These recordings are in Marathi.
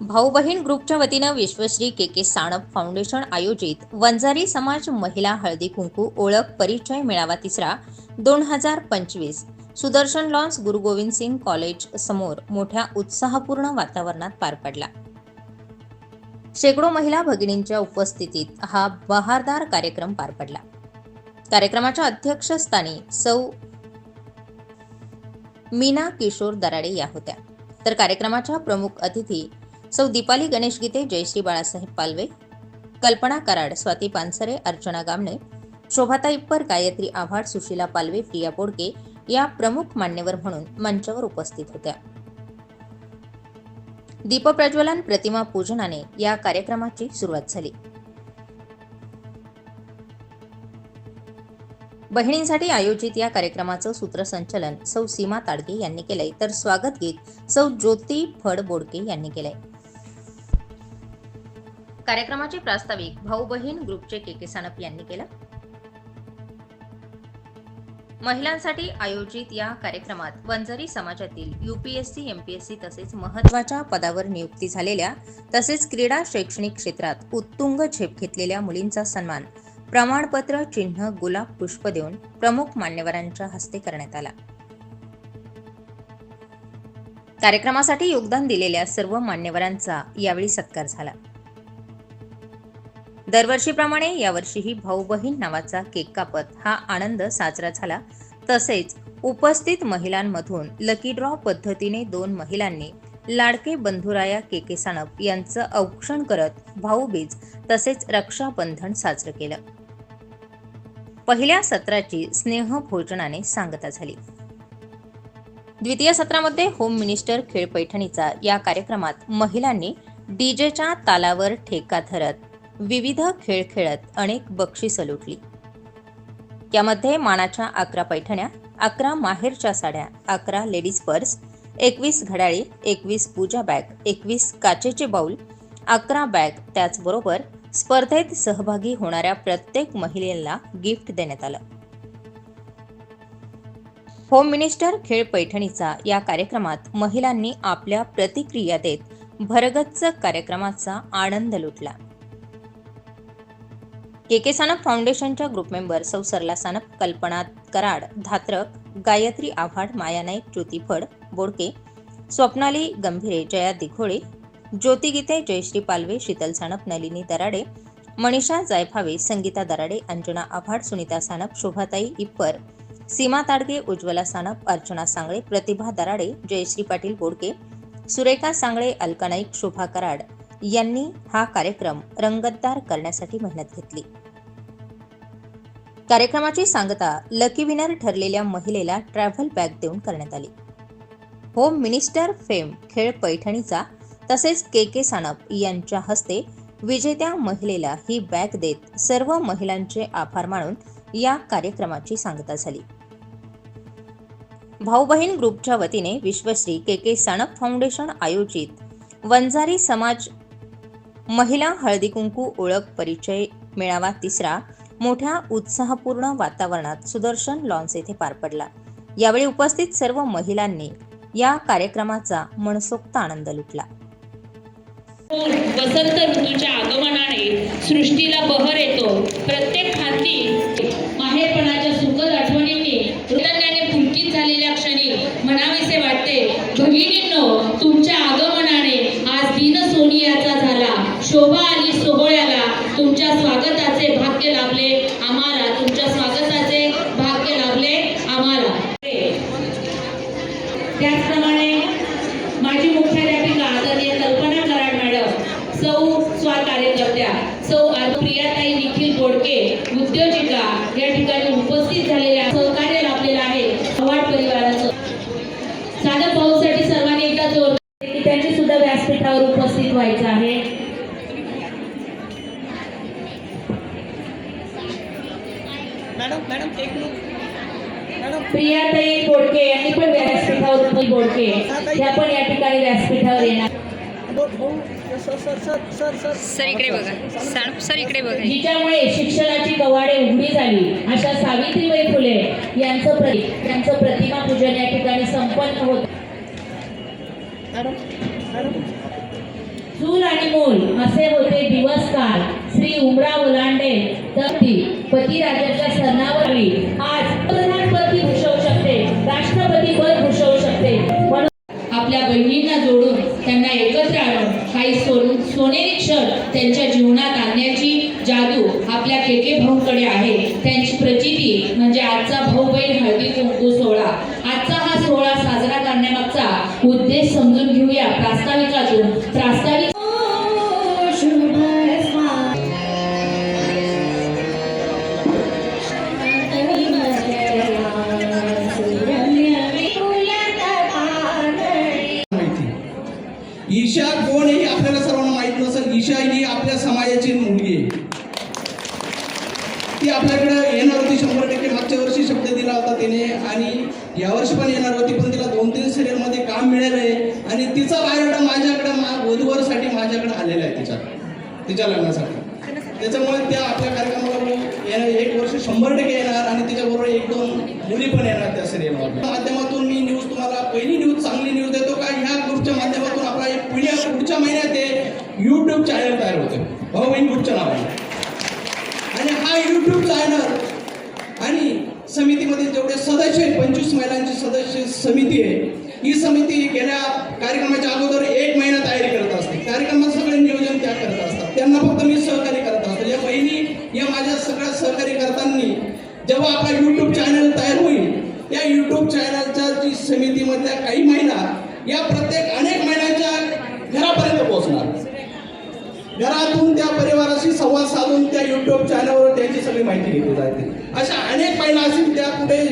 भाऊ बहीण ग्रुपच्या वतीनं विश्वश्री के के साणप फाउंडेशन आयोजित वंजारी समाज महिला हळदी कुंकू ओळख परिचय मेळावा तिसरा दोन हजार पंचवीस. सुदर्शन लॉन्स गुरु गोविंद सिंग कॉलेज समोर मोठ्या उत्साहपूर्ण वातावरणात पार पडला. शेकडो महिला भगिनींच्या उपस्थितीत हा बहारदार कार्यक्रम पार पडला. कार्यक्रमाच्या अध्यक्षस्थानी सौ मीना किशोर दराडे या होत्या. तर कार्यक्रमाच्या प्रमुख अतिथी सौ दीपाली गणेश गीते जयश्री बाळासाहेब पालवे. कल्पना कराड स्वाती पानसरे अर्चना गामणे शोभाताई इप्पर गायत्री आव्हाड सुशीला पालवे प्रिया बोडके या प्रमुख मान्यवर म्हणून मंचावर उपस्थित होत्या. दीपप्रज्वलन प्रतिमा पूजनाने या कार्यक्रमाची सुरुवात झाली. बहिणींसाठी आयोजित या कार्यक्रमाचं सूत्रसंचलन सौ सीमा ताडगे यांनी केलंय. तर स्वागत गीत सौ ज्योती फड बोडके यांनी केलंय. कार्यक्रमाचे प्रास्ताविक भाऊ बहीण ग्रुपचे के के सानप यांनी केलं. महिलांसाठी आयोजित या कार्यक्रमात वंजारी समाजातील युपीएससी एमपीएससी तसेच महत्त्वाच्या पदावर नियुक्ती झालेल्या तसेच क्रीडा शैक्षणिक क्षेत्रात उत्तुंग झेप घेतलेल्या मुलींचा सन्मान प्रमाणपत्र चिन्ह गुलाब पुष्प देऊन प्रमुख मान्यवरांच्या हस्ते करण्यात आला. कार्यक्रमासाठी योगदान दिलेल्या सर्व मान्यवरांचा यावेळी सत्कार झाला. दरवर्षीप्रमाणे यावर्षीही भाऊ बहीण नावाचा केक कापत हा आनंद साजरा झाला. तसेच उपस्थित महिलांमधून लकी ड्रॉ पद्धतीने दोन महिलांनी लाडके बंधुराया के के सानप यांचं औक्षण करत भाऊबीज तसेच रक्षाबंधन साजरं केलं. पहिल्या सत्राची स्नेह भोजनाने सांगता झाली. द्वितीय सत्रामध्ये होम मिनिस्टर खेळ पैठणीचा या कार्यक्रमात महिलांनी डीजेच्या तालावर ठेका धरत विविध खेळ खेळत अनेक बक्षिसं लुटली. यामध्ये मानाच्या अकरा पैठण्या अकरा माहेरच्या साड्या अकरा लेडीज पर्स एकवीस घड्याळी एकवीस पूजा बॅग एकवीस काचेचे बाऊल अकरा बॅग त्याचबरोबर स्पर्धेत सहभागी होणाऱ्या प्रत्येक महिलेला गिफ्ट देण्यात आलं. होम मिनिस्टर खेळ पैठणीचा या कार्यक्रमात महिलांनी आपल्या प्रतिक्रिया देत भरगच्च कार्यक्रमाचा आनंद लुटला. के के सानप फाउंडेशनच्या ग्रुप मेंबर सौ सरला सानप कल्पना कराड धात्रक गायत्री आव्हाड माया नाईक ज्योती फड बोडके स्वप्नाली गंभीरे जया दिघोळे ज्योती गीते जयश्री पालवे शीतल सानप नलिनी दराडे मनीषा जायफावे संगीता दराडे अंजना आव्हाड सुनीता सानप शोभाताई इप्पर सीमा ताडगे उज्ज्वला सानप अर्चना सांगळे प्रतिभा दराडे जयश्री पाटील बोडके सुरेखा सांगळे अलका नाईक शोभा कराड यांनी हा कार्यक्रम रंगतदार करण्यासाठी मेहनत घेतली. कार्यक्रमाची सांगता लकी विनर ठरलेल्या महिलेला ट्रॅव्हल बॅग देऊन करण्यात आली. होम मिनिस्टर फेम खेळ पैठणीचा तसेच के के सानप यांच्या हस्ते विजेत्या महिलेला ही बॅग देत सर्व महिलांचे आभार मानून या कार्यक्रमाची सांगता झाली. भाऊ बहीण ग्रुपच्या वतीने विश्वश्री के के सानप फाउंडेशन आयोजित वंजारी समाज महिला हळदी कुंकू ओळख परिचय मेळावा तिसरा मोठ्या उत्साहपूर्ण वातावरणात सुदर्शन लॉन्स येथे पार पडला. यावेळी उपस्थित सर्व महिलांनी या कार्यक्रमाचा मनसोक्त आनंद लुटला. वसंत ऋतूच्या आगमनाने सृष्टीला बहर येतो. प्रत्येक हाती माहेरपणाच्या सुखद आठवणींनी हृदयाने पुलकित झालेल्या क्षणी म्हणावेसे वाटते भगिनींनो तुमच्या आगमनाने आज दिन सोनियाचा झाला. शोभा आली सोहळ्याला तुमच्या स्वागताचे भाग्य लाभले आम्हाला. तुमच्या स्वागताचे भाग्य लाभले आम्हाला. त्याचप्रमाणे माझी मुख्याध्यापिका आदरणीय कल्पना कराड मॅडम सौ स्वा कार्यकर्त्या सौ प्रियाताई निखिल बोडके उद्योजिका या ठिकाणी उपस्थित झालेल्या सहकार्य लाभलेलं आहे. पवार परिवाराचं. साधक भाऊसाठी सर्वांनी एकदा जोर की सुद्धा व्यासपीठावर उपस्थित व्हायचं आहे. मॅडम एक मॅडम प्रियाताई बोडके यांनी पण व्यासपीठावर बोडके. त्या पण या ठिकाणी व्यासपीठावर येणार. सर इकडे बघा. सर इकडे बघा. जिच्यामुळे शिक्षणाची कवाडे उघडी झाली अशा सावित्रीबाई फुले यांचं प्रति त्यांचं प्रतिमा पूजन या ठिकाणी संपन्न होत. चूल आणि मूल असे होते दिवस काल श्री उमरा ओलांडे तर ती पतिराजाच्या सरणावरली आज प्रधानपती भूषवू शकते राष्ट्रपती पद भूषवू शकते. म्हणून आपल्या बहिणींना जोडून त्यांना एकत्र आणून काही सोन सोनेरी क्षण त्यांच्या जीवनात आणण्याची जादू आपल्या केके भाऊकडे आहे. त्यांची प्रचिती म्हणजे आजचा भाऊ बहीण हळदी कुंकू सोहळा. आजचा हा सोहळा साजरा करण्यामागचा उद्देश समजून घेऊया प्रास्ताविकातून. प्रास्ताविक तिच्या लग्नासाठी. त्याच्यामुळे त्या आपल्या कार्यक्रमाला एक वर्ष शंभर टक्के येणार आणि तिच्याबरोबर एक दोन मुली पण येणार त्या सिरियलमध्ये माध्यमातून मी न्यूज तुम्हाला पहिली न्यूज चांगली न्यूज देतो का? ह्या ग्रुपच्या माध्यमातून आपला एक पुढ्या पुढच्या महिन्यात ते यूट्यूब चॅनल तयार होते. भाऊ बहीण ग्रुपच्या नावाने. आणि हा यूट्यूब चॅनल आणि समितीमध्ये जेवढे सदस्य आहेत पंचवीस महिलांची सदस्य समिती आहे ही समिती गेल्या कार्यक्रमाच्या अगोदर एक महिना तयारी करत असते. कार्यक्रमात सगळे नियोजन त्या करत असते. त्यांना फक्त मी सहकार्य करत असतो. या बहिणी या माझ्या सगळ्या सहकारी करताना जेव्हा आपला यूट्यूब चॅनल तयार होईल या यूट्यूब चॅनलच्या जी समितीमधल्या काही महिला या प्रत्येक अनेक महिन्यांच्या घरापर्यंत पोहोचणार. घरातून त्या परिवाराशी संवाद साधून त्या युट्यूब चॅनलवर त्यांची सगळी माहिती घेतली जाते. अशा अनेक महिला असतील त्या कुठे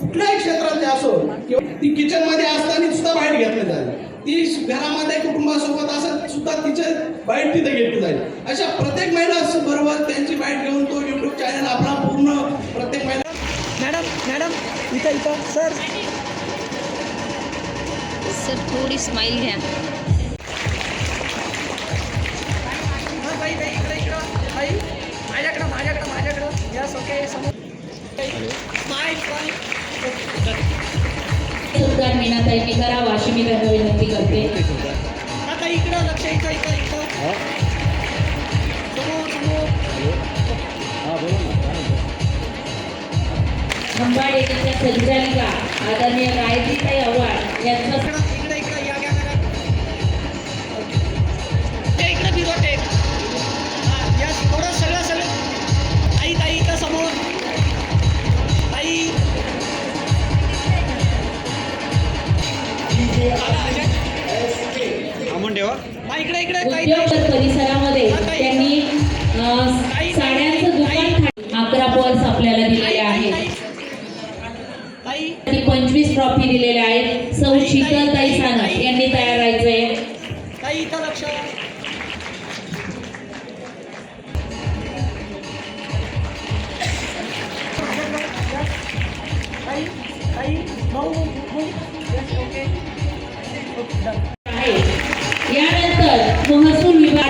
कुठल्याही क्षेत्रात त्या असो किंवा ती किचनमध्ये असताना सुद्धा बाहेर घेतली जाते. ती घरामध्ये कुटुंबासोबत असत सुद्धा तिचे बाईट तिथे घेतली जाईल. अशा प्रत्येक महिला बरोबर त्यांची बाईट घेऊन तो युट्यूब चॅनल आपला पूर्ण प्रत्येक महिला मॅडम मॅडम इथं इथं सर. सर थोडी स्माईल घ्या. मीनाताईंनी करावा अशी मी त्यांना विनंती करते. ताई इकडं लक्ष खंबाड संचालिका आदरणीय गायत्रीताई आव्हाड यांचं ताई ताई परिसरामध्ये त्यांनी साड्यांचं दुकान अकरा पर्स आपल्याला दिलेले आहेत. ताई पंचवीस ट्रॉफी दिलेल्या आहेत. सौ शीतलताई सानप यांनी तयार ताई ताई ताई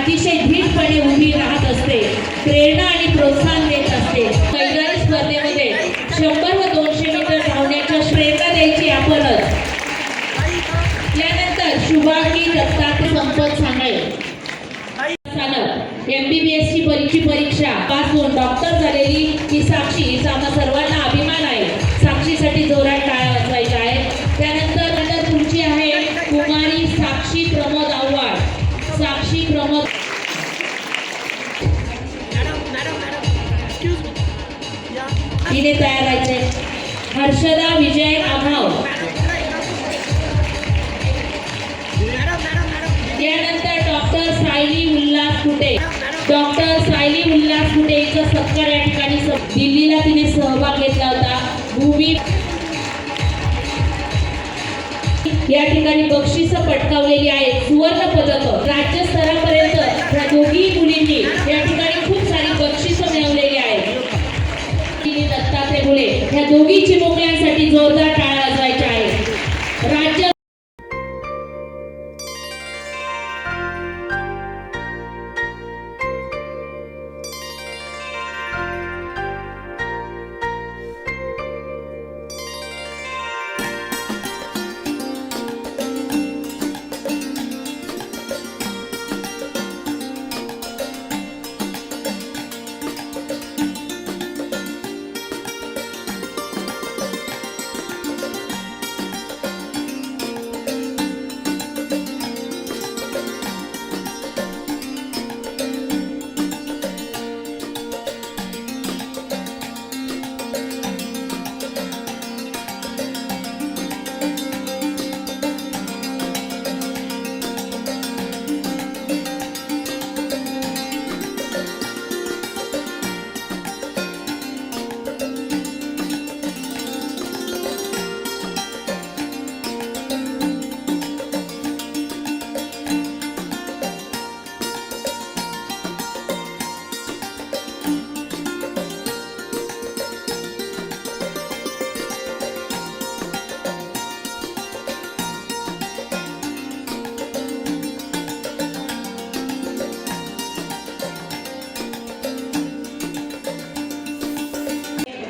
अतिशय धीटपणे हिने तयार व्हायचे. हर्षदा विजय आभाव. त्यानंतर डॉक्टर सायली उल्हास कुटे. डॉक्टर सायली उल्हास कुटे हिचं सत्कार या ठिकाणी दिल्लीला तिने सहभाग घेतला होता. भूमी या ठिकाणी बक्षिस पटकावलेली आहेत. सुवर्ण पदक. राज्य स्तरापर्यंत दोघी मुलींनी या ठिकाणी खूप मुले या दोघी चिमुकल्यांसाठी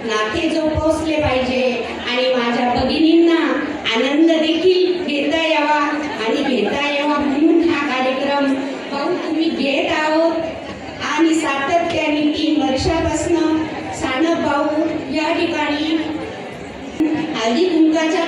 नाते जोपासले पाहिजे. आणि माझ्या भगिनींना आनंद देखील घेता यावा आणि घेता यावा म्हणून हा कार्यक्रम पाहून तुम्ही घेत आहोत. आणि सातत्याने तीन वर्षापासून सानप भाऊ या ठिकाणी हळदी कुंकाच्या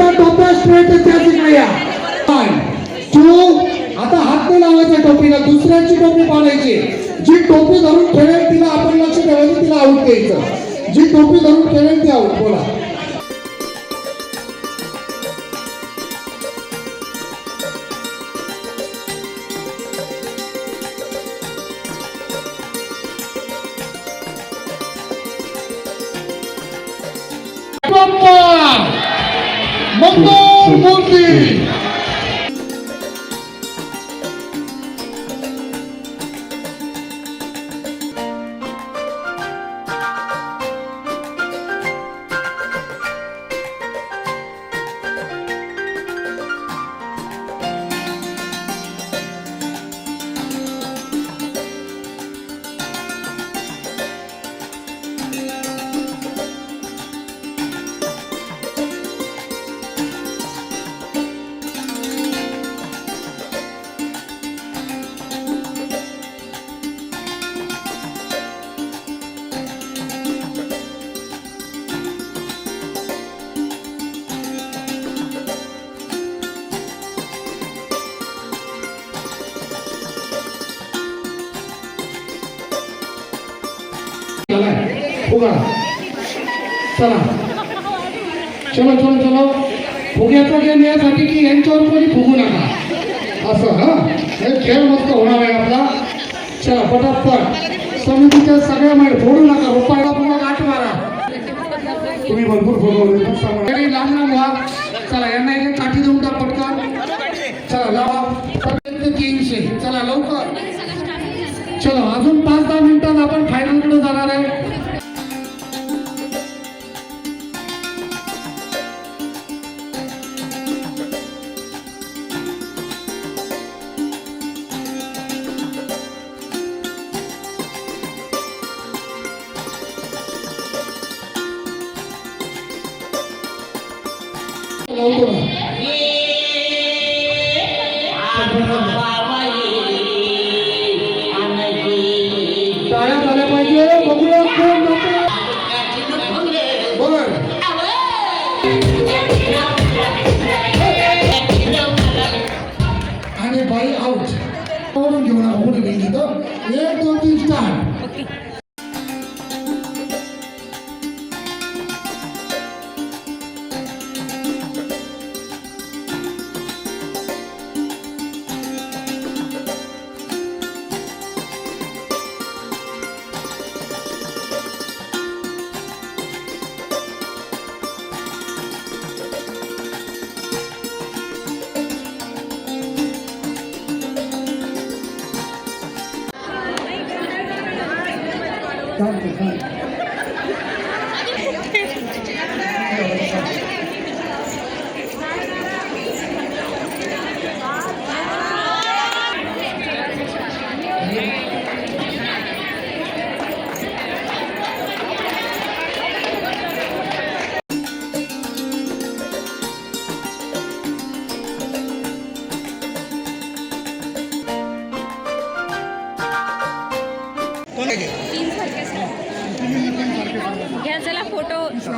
ज्यांच्या टोप्या स्ट्रेट त्या जिंकल्या टू आता हात नाही लावायचा टोपीला दुसऱ्याची टोपी पाडायची जी टोपी धरून खेळेल तिला आपण लक्ष ठेवायचं तिला आऊट द्यायचं. जी टोपी धरून खेळेल ती आऊट बोला. फुगा चला. चलो चलो चलो. फुग्याचा गेम यासाठी की यांच्यावर कोणी फुगू नका. असं हा? हे खेळ मस्त होणार आहे आपला. चला पटापट. समितीच्या सगळ्या माहिती फोडू नका. रुपयाला पुन्हा गाठ मारा. तुम्ही भरपूर फोडवले लांब लांब व्हा. चला यांना एक काठी देऊन टाक पटकन. चला लावा प्रत्येक तीनशे चला लवकर. चलो अजून पाच दहा मिनिटात आपण फायनलकडे जाणार आहे. তারা তারা পাইয়ে বগুড়া 张子枫。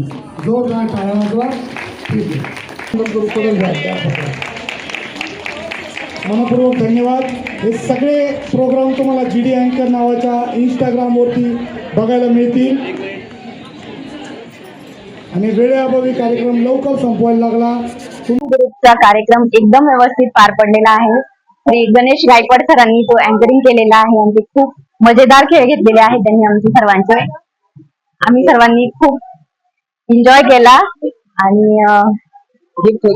जोरदार टाळ्यांचा ठीक आहे. मनपूर्वक धन्यवाद. हे सगळे प्रोग्राम तुम्हाला जी डी अँकर नावाच्या इंस्टाग्रामवरती बघायला मिळतील. आणि वेळेअभावी कार्यक्रम लवकर संपवायला लागला. तुम्ही कार्यक्रम एकदम व्यवस्थित पार पडलेला आहे. गणेश गायकवाड सरांनी तो अँकरिंग केलेला आहे. आणि ते खूप मजेदार खेळ घेतलेले आहेत त्यांनी आमचे सर्वांचे. आम्ही सर्वांनी खूप एन्जॉय केला आणि गिफ्ट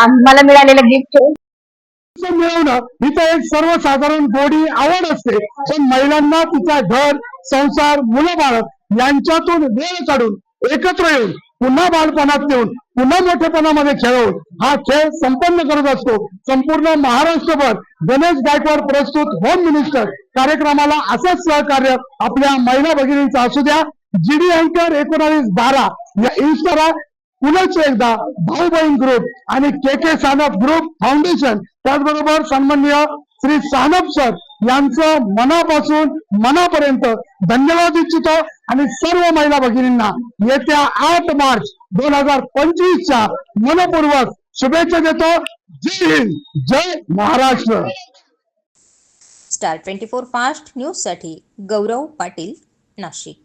आम्हाला मिळालेलं गिफ्ट मिळवणं ही तर एक सर्वसाधारण गोडी आवड असते. पण महिलांना तिचा घर संसार मुलं बाळक यांच्यातून वेळ काढून एकत्र येऊन पुन्हा बालपणात नेऊन पुन्हा मोठेपणामध्ये खेळवून हा खेळ संपन्न करत असतो. संपूर्ण महाराष्ट्रभर गणेश गायकवाड प्रस्तुत होम मिनिस्टर कार्यक्रमाला असंच सहकार्य आपल्या महिला भगिनींचा असू द्या जीडी अँकर एकोणावीस बारा या इन्स्टाला पुनच एकदा भाऊ बहीण ग्रुप आणि K K Sanap group foundation त्याचबरोबर सन्माननीय श्री सानप सर यांचं मनापासून मनापर्यंत धन्यवाद इच्छितो आणि सर्व महिला भगिनींना येत्या आठ मार्च दोन हजार पंचवीसच्या मनपूर्वक शुभेच्छा देतो. जय हिंद जय Maharashtra. Star twenty four fast न्यूजसाठी गौरव पाटील नाशिक.